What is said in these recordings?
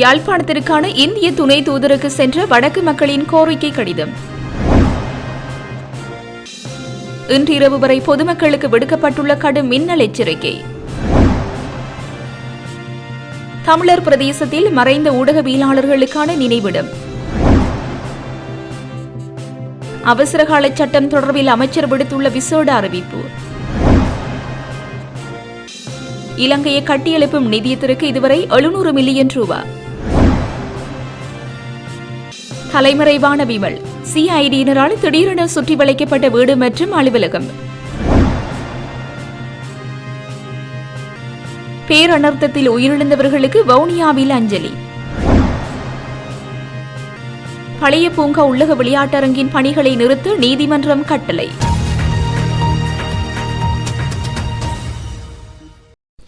யாழ்ப்பாணத்திற்கான இந்திய துணை தூதருக்கு சென்ற வடக்கு மக்களின் கோரிக்கை கடிதம். இன்றிரவு வரை பொதுமக்களுக்கு விடுக்கப்பட்டுள்ள கடும் மின்னல் எச்சரிக்கை. தமிழர் பிரதேசத்தில் மறைந்த ஊடகவியலாளர்களுக்கான நினைவிடம். அவசரகால சட்டம் தொடர்பில் அமைச்சர் விடுத்துள்ள விசேட அறிவிப்பு. இலங்கையை கட்டியெழுப்பும் நிதியத்திற்கு இதுவரை எழுநூறு மில்லியன் ரூபாய் தலைமறைவான விமல். சிஐடியினரால் திடீரென சுற்றி வளைக்கப்பட்ட வீடு மற்றும் அலுவலகம். பேரனர்த்தத்தில் உயிரிழந்தவர்களுக்கு வவுனியாவில் அஞ்சலி. பழைய பூங்கா உள்ளக விளையாட்டரங்கின் பணிகளை நிறுத்த நீதிமன்றம் கட்டளை.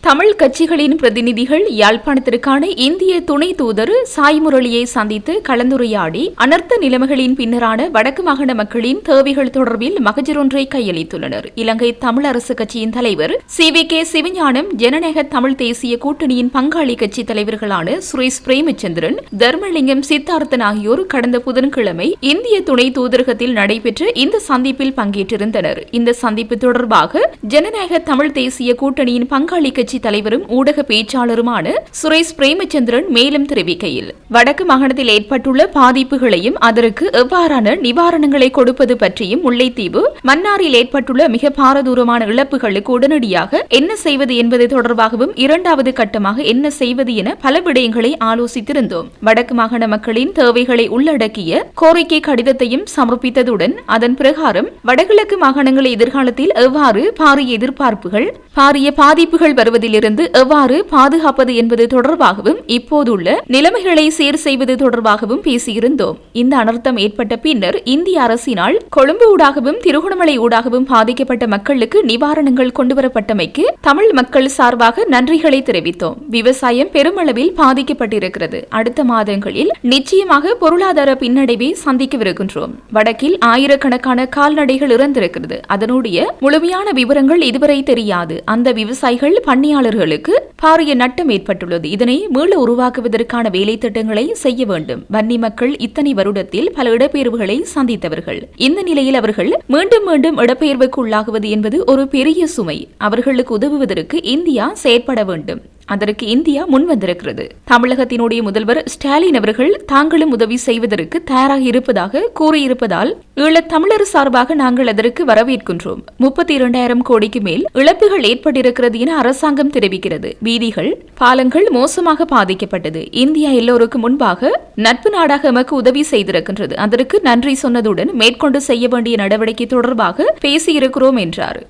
தமிழ் கட்சிகளின் பிரதிநிதிகள் யாழ்ப்பாணத்திற்கான இந்திய துணை தூதர் சாய் முரளியை சந்தித்து கலந்துரையாடி அனர்த்த நிலைமைகளின் பின்னரான வடக்கு மாகாண மக்களின் தேவைகள் தொடர்பில் மகஜர் ஒன்றை கையளித்துள்ளனர். இலங்கை தமிழ் அரசு கட்சியின் தலைவர் சி வி கே சிவஞானம் ஜனநாயக தமிழ் தேசிய கூட்டணியின் பங்காளி கட்சி தலைவர்களான சுரேஷ் பிரேமச்சந்திரன் தர்மலிங்கம் சித்தார்த்தன் ஆகியோர் கடந்த புதன்கிழமை இந்திய துணை தூதரகத்தில் நடைபெற்ற இந்த சந்திப்பில் பங்கேற்றிருந்தனர். இந்த சந்திப்பு தொடர்பாக ஜனநாயக தமிழ் தேசிய கூட்டணியின் பங்காளி கட்சி கட்சி தலைவரும் ஊடக பேச்சாளருமான சுரேஷ் பிரேமச்சந்திரன் மேலும் தெரிவிக்கையில் வடக்கு மாகாணத்தில் ஏற்பட்டுள்ள பாதிப்புகளையும் அதற்கு எவ்வாறான நிவாரணங்களை கொடுப்பது பற்றியும் முல்லைத்தீவு மன்னாரில் ஏற்பட்டுள்ள மிக பாரதூரமான இழப்புகளுக்கு உடனடியாக என்ன செய்வது என்பது தொடர்பாகவும் இரண்டாவது கட்டமாக என்ன செய்வது என பல விடயங்களை ஆலோசித்திருந்தோம். வடக்கு மாகாண மக்களின் தேவைகளை உள்ளடக்கிய கோரிக்கை கடிதத்தையும் சமர்ப்பித்ததுடன் அதன் பிரகாரம் வடகிழக்கு மாகாணங்களை எதிர்காலத்தில் எவ்வாறு பாரிய எதிர்பார்ப்புகள் பாரிய பாதிப்புகள் வருவதில் பாதிப்பிலிருந்து எவ்வாறு பாதுகாப்பது என்பது தொடர்பாகவும் இப்போதுள்ள நிலைமைகளை சீர் செய்வது தொடர்பாகவும் பேசியிருந்தோம். இந்த அனர்த்தம் ஏற்பட்ட பின்னர் இந்திய அரசினால் கொழும்பு ஊடாகவும் திருகோணமலை ஊடாகவும் பாதிக்கப்பட்ட மக்களுக்கு நிவாரணங்கள் கொண்டுவரப்பட்டமைக்கு தமிழ் மக்கள் சார்பாக நன்றிகளை தெரிவித்தோம். விவசாயம் பெருமளவில் பாதிக்கப்பட்டிருக்கிறது. அடுத்த மாதங்களில் நிச்சயமாக பொருளாதார பின்னடைவை சந்திக்கவிருக்கின்றோம். வடக்கில் ஆயிரக்கணக்கான கால்நடைகள் இறந்திருக்கிறது. அதனுடைய முழுமையான விவரங்கள் இதுவரை தெரியாது. அந்த விவசாயிகள் பணியாளர்களுக்கு பாரிய நட்டம் ஏற்பட்டுள்ளது. இதனை மீள உருவாக்குவதற்கான வேலை திட்டங்களை செய்ய வேண்டும். வன்னி மக்கள் இத்தனை வருடத்தில் பல இடப்பெயர்வுகளை சந்தித்தவர்கள். இந்த நிலையில் அவர்கள் மீண்டும் மீண்டும் இடப்பெயர்வுக்கு உள்ளாகுவது என்பது ஒரு பெரிய சுமை. அவர்களுக்கு உதவுவதற்கு இந்தியா செயற்பட வேண்டும். அதற்கு இந்தியா முன்வந்திருக்கிறது தமிழகத்தினுடைய முதல்வர் ஸ்டாலின் அவர்கள் தாங்களும் உதவி செய்வதற்கு தயாராக இருப்பதாக கூறியிருப்பதால் ஈழத் தமிழர் சார்பாக நாங்கள் அதற்கு வரவேற்கின்றோம். முப்பத்தி இரண்டாயிரம் கோடிக்கு மேல் இழப்புகள் ஏற்பட்டிருக்கிறது என அரசாங்கம் தெரிவிக்கிறது. வீதிகள் பாலங்கள் மோசமாக பாதிக்கப்பட்டது. இந்தியா எல்லோருக்கும் முன்பாக நட்பு நாடாக எமக்கு உதவி செய்திருக்கின்றது. அதற்கு நன்றி சொன்னதுடன் மேற்கொண்டு செய்ய வேண்டிய நடவடிக்கை தொடர்பாக பேசியிருக்கிறோம் என்றார்.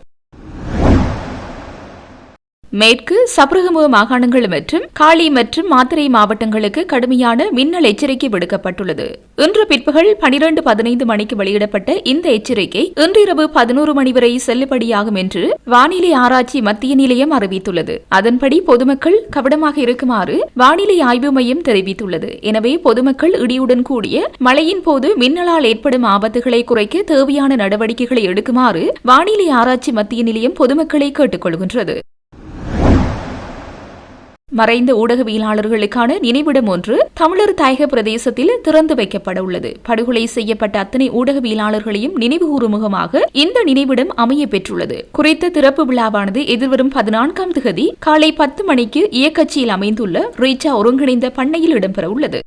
மேற்கு சப்ரகமுக மாகாணங்கள் மற்றும் காளி மற்றும் மாத்திரை மாவட்டங்களுக்கு கடுமையான மின்னல் எச்சரிக்கை விடுக்கப்பட்டுள்ளது. இன்று பிற்பகல் பனிரெண்டு பதினைந்து மணிக்கு வெளியிடப்பட்ட இந்த எச்சரிக்கை இன்றிரவு பதினோரு மணி வரை செல்லுபடியாகும் என்று வானிலை ஆராய்ச்சி மத்திய நிலையம் அறிவித்துள்ளது. அதன்படி பொதுமக்கள் கவனமாக இருக்குமாறு வானிலை ஆய்வு மையம் தெரிவித்துள்ளது. எனவே பொதுமக்கள் இடியுடன் கூடிய மழையின் போது மின்னலால் ஏற்படும் ஆபத்துகளை குறைக்க தேவையான நடவடிக்கைகளை எடுக்குமாறு வானிலை ஆராய்ச்சி மத்திய நிலையம் பொதுமக்களை கேட்டுக்கொள்கின்றது. மறைந்த ஊடகவியலாளர்களுக்கான நினைவிடம் ஒன்று தமிழர் தாயக பிரதேசத்தில் திறந்து வைக்கப்பட உள்ளது. படுகொலை செய்யப்பட்ட அத்தனை ஊடகவியலாளர்களையும் நினைவுகூறும் முகமாக இந்த நினைவிடம் அமைய பெற்றுள்ளது. குறித்த திறப்பு விழாவானது எதிர்வரும் பதினான்காம் திகதி காலை பத்து மணிக்கு இயக்கச்சியில் அமைந்துள்ள ரீச்சா ஒருங்கிணைந்த பண்ணையில் இடம்பெற உள்ளது.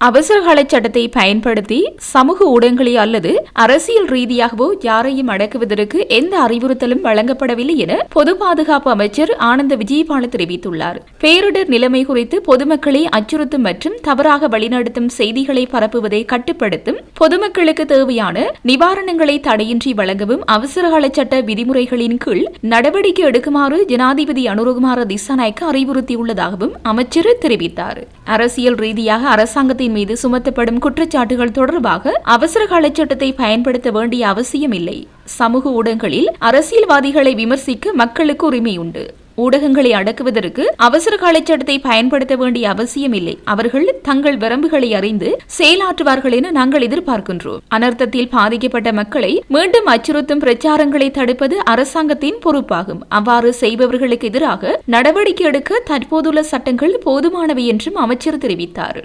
அவசரகால சட்டத்தை பயன்படுத்தி சமூக ஊடகங்களே அல்லது அரசியல் ரீதியாகவோ யாரையும் அடக்குவதற்கு எந்த அறிவுறுத்தலும் வழங்கப்படவில்லை என பொது பாதுகாப்பு அமைச்சர் ஆனந்த விஜயபால தெரிவித்துள்ளார். பேரிடர் நிலைமை குறித்து பொதுமக்களை அச்சுறுத்தும் மற்றும் தவறாக வழிநடத்தும் செய்திகளை பரப்புவதை கட்டுப்படுத்தும் பொதுமக்களுக்கு தேவையான நிவாரணங்களை தடையின்றி வழங்கவும் அவசரகால சட்ட விதிமுறைகளின் கீழ் நடவடிக்கை எடுக்குமாறு ஜனாதிபதி அனுரகுமார திசாநாயக்க அறிவுறுத்தியுள்ளதாகவும் அமைச்சர் தெரிவித்தார். அரசியல் ரீதியாக அரசாங்கத்தை அரசாங்கத்தின் மீது சுமத்தப்படும் குற்றச்சாட்டுகள் தொடர்பாக அவசர சட்டத்தை பயன்படுத்த வேண்டிய அவசியம் இல்லை சமூக ஊடகங்களில் அரசியல்வாதிகளை விமர்சிக்க மக்களுக்கு உரிமை உண்டு ஊடகங்களை அடக்குவதற்கு அவசர காலச்சட்டத்தை பயன்படுத்த வேண்டிய அவசியமில்லை. அவர்கள் தங்கள் வரம்புகளை அறிந்து செயலாற்றுவார்கள் என நாங்கள் எதிர்பார்க்கின்றோம். அனர்த்தத்தில் பாதிக்கப்பட்ட மக்களை மீண்டும் அச்சுறுத்தும் பிரச்சாரங்களை தடுப்பது அரசாங்கத்தின் பொறுப்பாகும். அவ்வாறு செய்பவர்களுக்கு எதிராக நடவடிக்கை எடுக்க தற்போதுள்ள சட்டங்கள் போதுமானவை என்றும் அமைச்சர் தெரிவித்தார்.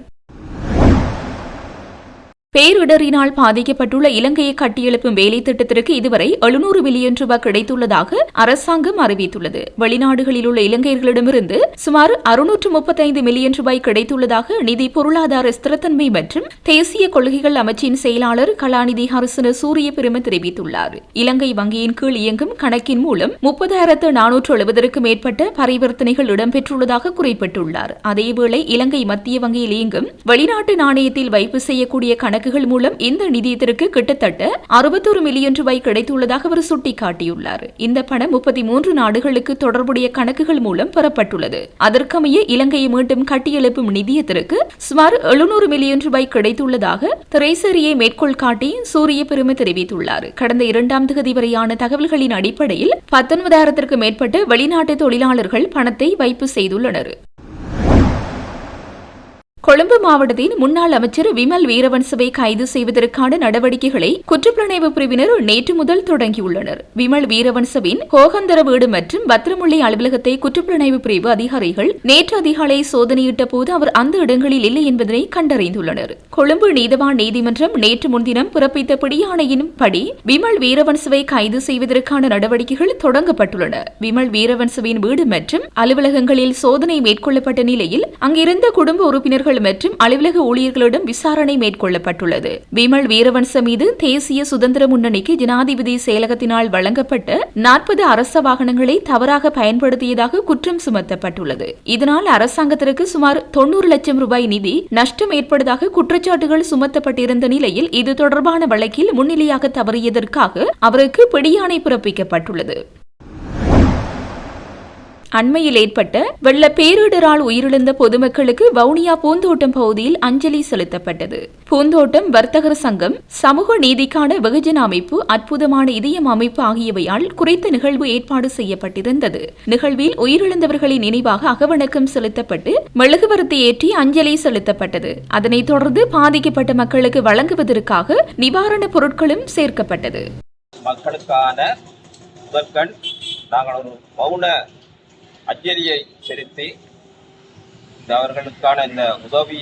பேரிடரினால் பாதிக்கப்பட்டுள்ள இலங்கையை கட்டியெழுப்பும் வேலை திட்டத்திற்கு இதுவரை எழுநூறு மில்லியன் ரூபாய் கிடைத்துள்ளதாக அரசாங்கம் அறிவித்துள்ளது. வெளிநாடுகளில் உள்ள இலங்கையர்களிடமிருந்து சுமார் அறுநூற்று முப்பத்தைந்து மில்லியன் ரூபாய் கிடைத்துள்ளதாக நிதி பொருளாதார ஸ்திரத்தன்மை மற்றும் தேசிய கொள்கைகள் அமைச்சின் செயலாளர் கலாநிதி ஹரிசன சூரிய பெரும தெரிவித்துள்ளார். இலங்கை வங்கியின் கீழ் இயங்கும் கணக்கின் மூலம் முப்பதாயிரத்து நானூற்று எழுபதற்கும் மேற்பட்ட பரிவர்த்தனைகள் இடம்பெற்றுள்ளதாக குறிப்பிட்டுள்ளார். அதேவேளை இலங்கை மத்திய வங்கியில் இயங்கும் வெளிநாட்டு நாணயத்தில் வைப்பு செய்யக்கூடிய கணக்கு கணக்குகள் மூலம் இந்த நிதியத்திற்கு கிட்டத்தட்ட அறுபத்தொரு மில்லியன் ரூபாய் கிடைத்துள்ளதாக அவர் சுட்டிக்காட்டியுள்ளார். இந்த பணம் முப்பத்தி மூன்று நாடுகளுக்கு தொடர்புடைய கணக்குகள் மூலம் பெறப்பட்டுள்ளது. அதற்கமைய இலங்கையை மீண்டும் கட்டியெழுப்பும் நிதியத்திற்கு சுமார் எழுநூறு மில்லியன் ரூபாய் கிடைத்துள்ளதாக திரைசேரியை மேற்கோள் காட்டி சூரிய பெருமை தெரிவித்துள்ளார். கடந்த இரண்டாம் தேதி வரையான தகவல்களின் அடிப்படையில் பத்தொன்பதாயிரத்திற்கு மேற்பட்ட வெளிநாட்டு தொழிலாளர்கள் பணத்தை வைப்பு செய்துள்ளனர். கொழும்பு மாவட்டத்தின் முன்னாள் அமைச்சர் விமல் வீரவன்சவை கைது செய்வதற்கான நடவடிக்கைகளை குற்றப்புலனாய்வு பிரிவினர் நேற்று முதல் தொடங்கியுள்ளனர். விமல் வீரவன்சவின் கோகந்தர வீடு மற்றும் பத்ரமுள்ளி அலுவலகத்தை குற்றப்புலனாய்வு பிரிவு அதிகாரிகள் நேற்று அதிகாலை சோதனையிட்ட போது அவர் அந்த இடங்களில் இல்லை என்பதனை கண்டறிந்துள்ளனர். கொழும்பு நீதவான் நீதிமன்றம் நேற்று முன்தினம் பிறப்பித்த பிடியாணையின் படி விமல் வீரவன்சவை கைது செய்வதற்கான நடவடிக்கைகள் தொடங்கப்பட்டுள்ளன. விமல் வீரவன்சவின் வீடு மற்றும் அலுவலகங்களில் சோதனை மேற்கொள்ளப்பட்ட நிலையில் அங்கிருந்த குடும்ப உறுப்பினர்கள் அதிகாரிகள் மற்றும் அலுவலக ஊழியர்களிடம் விசாரணை மேற்கொள்ளப்பட்டுள்ளது. விமல் வீரவன்ச மீது தேசிய சுதந்திர முன்னணிக்கு ஜனாதிபதி செயலகத்தினால் வழங்கப்பட்ட நாற்பது அரச வாகனங்களை தவறாக பயன்படுத்தியதாக குற்றம் சுமத்தப்பட்டுள்ளது. இதனால் அரசாங்கத்திற்கு சுமார் தொன்னூறு லட்சம் ரூபாய் நிதி நஷ்டம் ஏற்பட்டதாக குற்றச்சாட்டுகள் சுமத்தப்பட்டிருந்த நிலையில் இது தொடர்பான வழக்கில் முன்னிலையாக தவறியதற்காக அவருக்கு பிடியாணை பிறப்பிக்கப்பட்டுள்ளது. அண்மையில் ஏற்பட்ட வெள்ள பேரிடரால் உயிரிழந்த பொதுமக்களுக்கு வவுனியா பூந்தோட்டம் பகுதியில் அஞ்சலி செலுத்தப்பட்டது. பூந்தோட்டம் வர்த்தகர் சங்கம் சமூக நீதிக்கான வெகுஜன அமைப்பு அற்புதமான இதயம் அமைப்பு ஆகியவையால் குறித்த நிகழ்வு ஏற்பாடு செய்யப்பட்டிருந்தது. நிகழ்வில் உயிரிழந்தவர்களின் நினைவாக அகவணக்கம் செலுத்தப்பட்டு மெழுகுவரத்தை ஏற்றி அஞ்சலி செலுத்தப்பட்டது. அதனைத் தொடர்ந்து பாதிக்கப்பட்ட மக்களுக்கு வழங்குவதற்காக நிவாரணப் பொருட்களும் சேர்க்கப்பட்டது. மக்களுக்கான முதற்கண் நாங்கள் ஒரு மௌன அஞ்சலியை செலுத்தி இந்த அவர்களுக்கான இந்த உதவி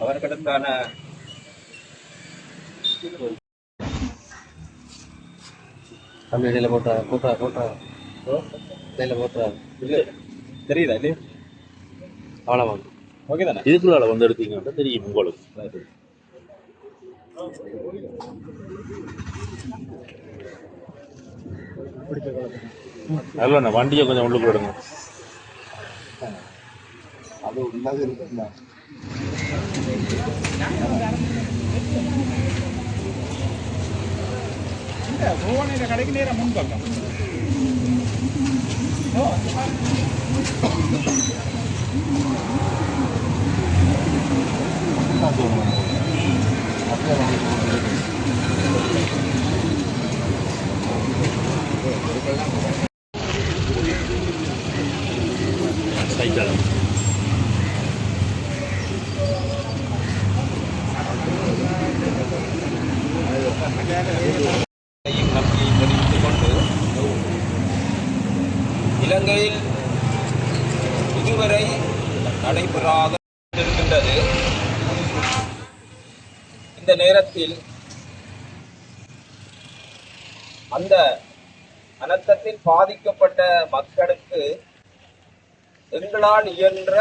அவர்களுக்கான தம்பி போட்டா போட்டா போட்டா போட்டா இடையில போட்டா தெரியுதா இல்லையா? அவ்வளோவாங்க ஓகே தானே? இதுக்குள்ளால வந்து எடுத்தீங்கன்னா தெரியும் உங்களுக்கு. நல்ல வண்டியை கொஞ்சம் உள்ளுக்குள்ள எடுங்க. அது உள்ளது இருக்குண்ணா சைக்கிள் இதையும் இலங்கையில் இதுவரை நடைபெறாத இருக்கின்றது இந்த நேரத்தில் அந்த அனர்த்தத்தில் பாதிக்கப்பட்ட மக்களுக்கு எங்களால் இயன்ற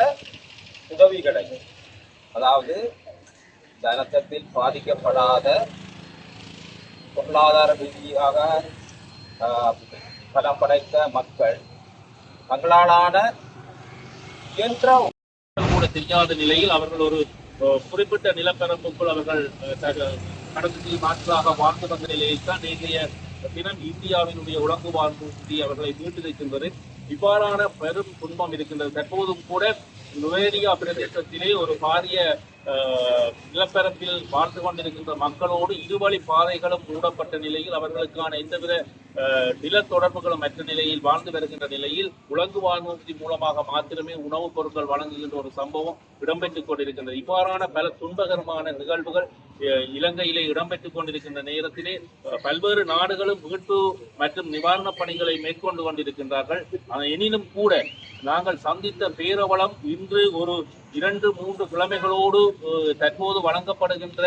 உதவிகளை அதாவது இந்த அனர்த்தத்தில் பாதிக்கப்படாத பொருளாதார ரீதியாக பலம் படைத்த மக்கள் தங்களாலான இயந்திர கூட தெரியாத நிலையில் அவர்கள் ஒரு குறிப்பிட்ட நிலப்பரப்புக்குள் அவர்கள் அஹ், மாற்றாக வாழ்ந்து வந்த நிலையில் தான் நேற்றைய தினம் இந்தியாவினுடைய உலங்கு வாழ்வு அவர்களை மீட்டு வைக்கின்றது இவ்வாறான பெரும் துன்பம் இருக்கின்றது. தற்போதும் கூட நுவேரியா பிரதேசத்திலே ஒரு பாரிய நிலப்பரப்பில் வாழ்ந்து கொண்டிருக்கின்ற மக்களோடு இருவழி பாதைகளும் மூடப்பட்ட நிலையில் அவர்களுக்கான எந்தவித நில தொடர்புகளும் மற்ற நிலையில் வாழ்ந்து வருகின்ற நிலையில் உலங்கு வானூர்தி மூலமாக மாத்திரமே உணவுப் பொருட்கள் வழங்குகின்ற ஒரு சம்பவம் இடம்பெற்றுக் கொண்டிருக்கின்றது. இவ்வாறான பல துன்பகரமான நிகழ்வுகள் இலங்கையிலே இடம்பெற்றுக் கொண்டிருக்கின்ற நேரத்திலே பல்வேறு நாடுகளும் மீட்பு மற்றும் நிவாரணப் பணிகளை மேற்கொண்டு கொண்டிருக்கின்றார்கள். எனினும் கூட நாங்கள் சந்தித்த பேரவலம் இன்று ஒரு இரண்டு மூன்று கிழமைகளோடு தற்போது வழங்கப்படுகின்ற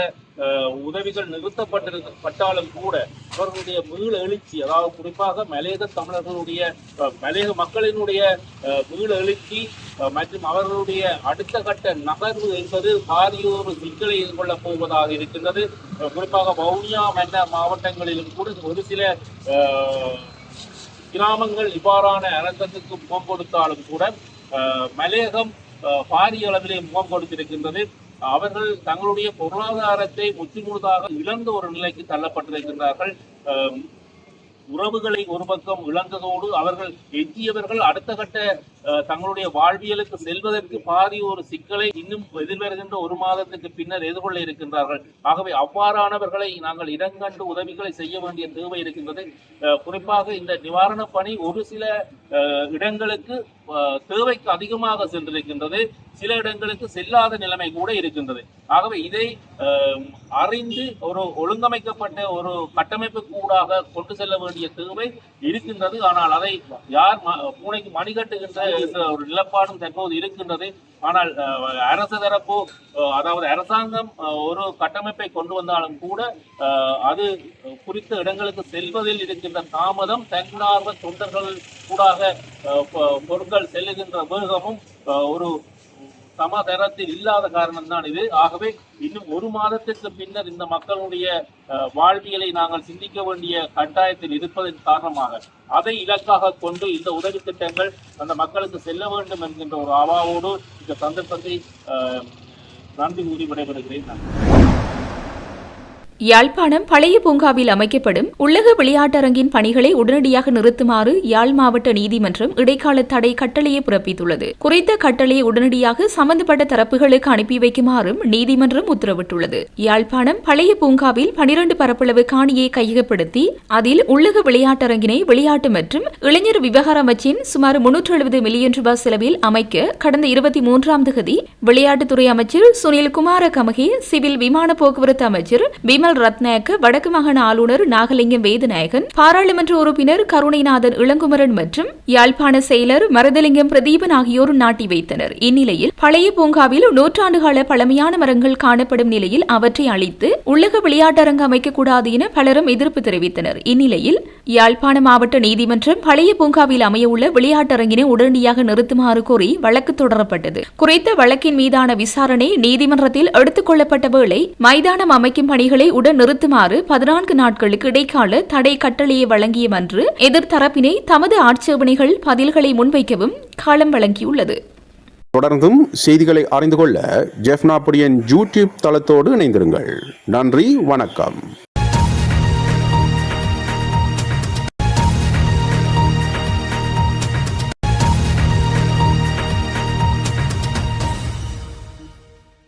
உதவிகள் நிறுத்தப்பட்டிருக்கப்பட்டாலும் கூட அவர்களுடைய மீள எழுச்சி அதாவது குறிப்பாக மலையக தமிழர்களுடைய மலையக மக்களினுடைய மீள எழுச்சி மற்றும் அவர்களுடைய அடுத்த கட்ட நகர்வு என்பது பாரிய ஒரு சிக்கலை எதிர்கொள்ளப் போவதாக இருக்கின்றது. குறிப்பாக வவுனியா மன்ன மாவட்டங்களிலும் கூட ஒரு சில கிராமங்கள் இவ்வாறான அரசத்துக்கு முகம் கொடுத்தாலும் கூட மலையகம் பாரிய அளவிலே முகம் கொடுத்திருக்கின்றது. அவர்கள் தங்களுடைய பொருளாதாரத்தை முற்றுமுழுதாக இழந்த ஒரு நிலைக்கு தள்ளப்பட்டிருக்கின்றார்கள். அஹ், உறவுகளை ஒரு பக்கம் இழந்ததோடு அவர்கள் எஞ்சியவர்கள் அடுத்த கட்ட தங்களுடைய வாழ்வியலுக்கு செல்வதற்கு பாதி ஒரு சிக்கலை இன்னும் எதிர்வருகின்ற ஒரு மாதத்துக்கு பின்னர் எதிர்கொள்ள இருக்கின்றார்கள். ஆகவே அவ்வாறானவர்களை நாங்கள் இடங்கண்டு உதவிகளை செய்ய வேண்டிய தேவை இருக்கின்றது. குறிப்பாக இந்த நிவாரணப் பணி ஒரு சில இடங்களுக்கு தேவைக்கு அதிகமாக சென்றிருக்கின்றது. சில இடங்களுக்கு செல்லாத நிலைமை கூட இருக்கின்றது. ஆகவே இதை அறிந்து ஒரு ஒழுங்கமைக்கப்பட்ட ஒரு கட்டமைப்பு கூடாக கொண்டு செல்ல வேண்டிய தேவை இருக்கின்றது. ஆனால் அதை யார் ம- பூனைக்கு மணிகட்டுகின்ற ஒரு நிலப்பாடும் தற்போது இருக்கின்றது. ஆனால் அரசு தரப்போ அதாவது அரசாங்கம் ஒரு கட்டமைப்பை கொண்டு வந்தாலும் கூட அது குறித்த இடங்களுக்கு செல்வதில் இருக்கின்ற தாமதம் தன்னார்வ தொண்டர்கள் கூடாக பொ- பொருட்கள் செல்லுகின்ற வேகமும் ஒரு சமதரத்தில் இல்லாத காரணம்தான் இது. ஆகவே இன்னும் ஒரு மாதத்திற்கு பின்னர் இந்த மக்களுடைய அஹ், வாழ்வியலை நாங்கள் சிந்திக்க வேண்டிய கட்டாயத்தில் இருப்பதன் காரணமாக அதை இலக்காக கொண்டு இந்த உதவி திட்டங்கள் அந்த மக்களுக்கு செல்ல வேண்டும் என்கின்ற ஒரு அவாவோடு இந்த சந்தர்ப்பத்தை நன்றி கூறி விடைபெறுகிறேன். நான் யாழ்ப்பாணம் பழைய பூங்காவில் அமைக்கப்படும் உள்ளக விளையாட்டரங்கின் பணிகளை உடனடியாக நிறுத்துமாறு யாழ் மாவட்ட நீதிமன்றம் இடைக்கால தடை கட்டளையை பிறப்பித்துள்ளது. குறித்த கட்டளையை உடனடியாக சம்பந்தப்பட்ட தரப்புகளுக்கு அனுப்பி வைக்குமாறும் நீதிமன்றம் உத்தரவிட்டுள்ளது. யாழ்ப்பாணம் பழைய பூங்காவில் பனிரண்டு பரப்பளவு காணியை கையகப்படுத்தி அதில் உள்ளக விளையாட்டரங்கினை விளையாட்டு மற்றும் இளைஞர் விவகார அமைச்சின் சுமார் முன்னூற்று எழுபது மில்லியன் ரூபாய் செலவில் அமைக்க கடந்த இருபத்தி மூன்றாம் தேதி விளையாட்டுத்துறை அமைச்சர் சுனில் குமார கமகே சிவில் விமான போக்குவரத்து அமைச்சர் விமல் ரத்நாயக்க வடக்கு மாகாண ஆளுநர் நாகலிங்கம் வேதநாயகன் பாராளுமன்ற உறுப்பினர் கருணைநாதன் இளங்குமரன் மற்றும் யாழ்ப்பாண செயலர் மரதலிங்கம் பிரதீபன் ஆகியோர் நாட்டி வைத்தனர். இந்நிலையில் பழைய பூங்காவில் நூற்றாண்டுகால பழமையான மரங்கள் காணப்படும் நிலையில் அவற்றை அழித்து உள்ளக விளையாட்டரங்கு அமைக்கக்கூடாது என பலரும் எதிர்ப்பு தெரிவித்தனர். இந்நிலையில் யாழ்ப்பாண மாவட்ட நீதிமன்றம் பழைய பூங்காவில் அமையவுள்ள விளையாட்டரங்கினை உடனடியாக நிறுத்துமாறு கோரி வழக்கு தொடரப்பட்டது. குறித்த வழக்கின் மீதான விசாரணை நீதிமன்றத்தில் எடுத்துக் கொள்ளப்பட்ட வேளை மைதானம் அமைக்கும் பணிகளை உடன் நிறுத்துமாறு பதினான்கு நாட்களுக்கு இடைக்கால தடை கட்டளையை வழங்கிய மன்று எதிர்த்தரப்பினை தமது ஆட்சேபனைகள் பதில்களை முன்வைக்கவும் காலம் வழங்கியுள்ளது. தொடர்ந்தும் செய்திகளை அறிந்து கொள்ள ஜெஃப்னா புடியன் யூடியூப் தளத்தோடு இணைந்திருங்கள். நன்றி வணக்கம்.